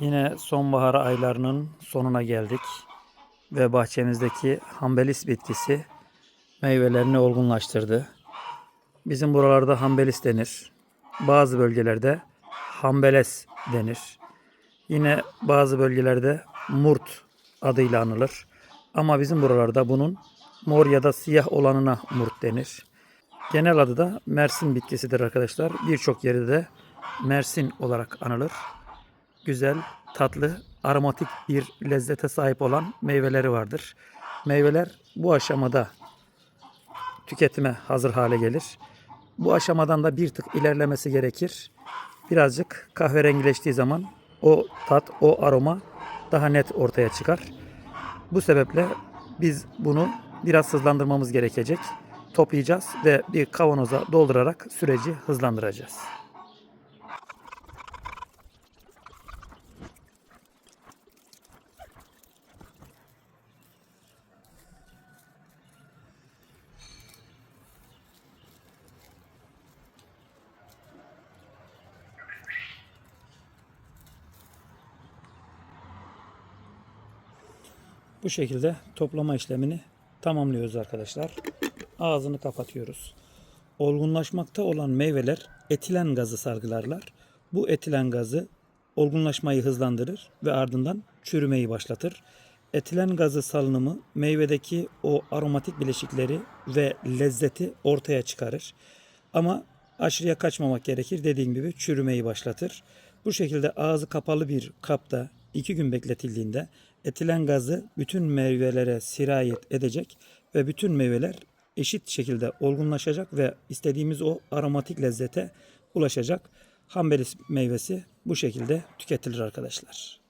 Yine sonbahar aylarının sonuna geldik ve bahçemizdeki hambelis bitkisi meyvelerini olgunlaştırdı. Bizim buralarda hambelis denir. Bazı bölgelerde hambeles denir. Yine bazı bölgelerde murt adıyla anılır. Ama bizim buralarda bunun mor ya da siyah olanına murt denir. Genel adı da Mersin bitkisidir arkadaşlar. Birçok yerde de Mersin olarak anılır. Güzel, tatlı, aromatik bir lezzete sahip olan meyveleri vardır. Meyveler bu aşamada tüketime hazır hale gelir. Bu aşamadan da bir tık ilerlemesi gerekir. Birazcık kahverengileştiği zaman o tat, o aroma daha net ortaya çıkar. Bu sebeple biz bunu biraz hızlandırmamız gerekecek. Toplayacağız ve bir kavanoza doldurarak süreci hızlandıracağız. Bu şekilde toplama işlemini tamamlıyoruz arkadaşlar. Ağzını kapatıyoruz. Olgunlaşmakta olan meyveler etilen gazı salgılarlar. Bu etilen gazı olgunlaşmayı hızlandırır ve ardından çürümeyi başlatır. Etilen gazı salınımı meyvedeki o aromatik bileşikleri ve lezzeti ortaya çıkarır. Ama aşırıya kaçmamak gerekir. Dediğim gibi çürümeyi başlatır. Bu şekilde ağzı kapalı bir kapta iki gün bekletildiğinde etilen gazı bütün meyvelere sirayet edecek ve bütün meyveler eşit şekilde olgunlaşacak ve istediğimiz o aromatik lezzete ulaşacak. Hambelis meyvesi bu şekilde tüketilir arkadaşlar.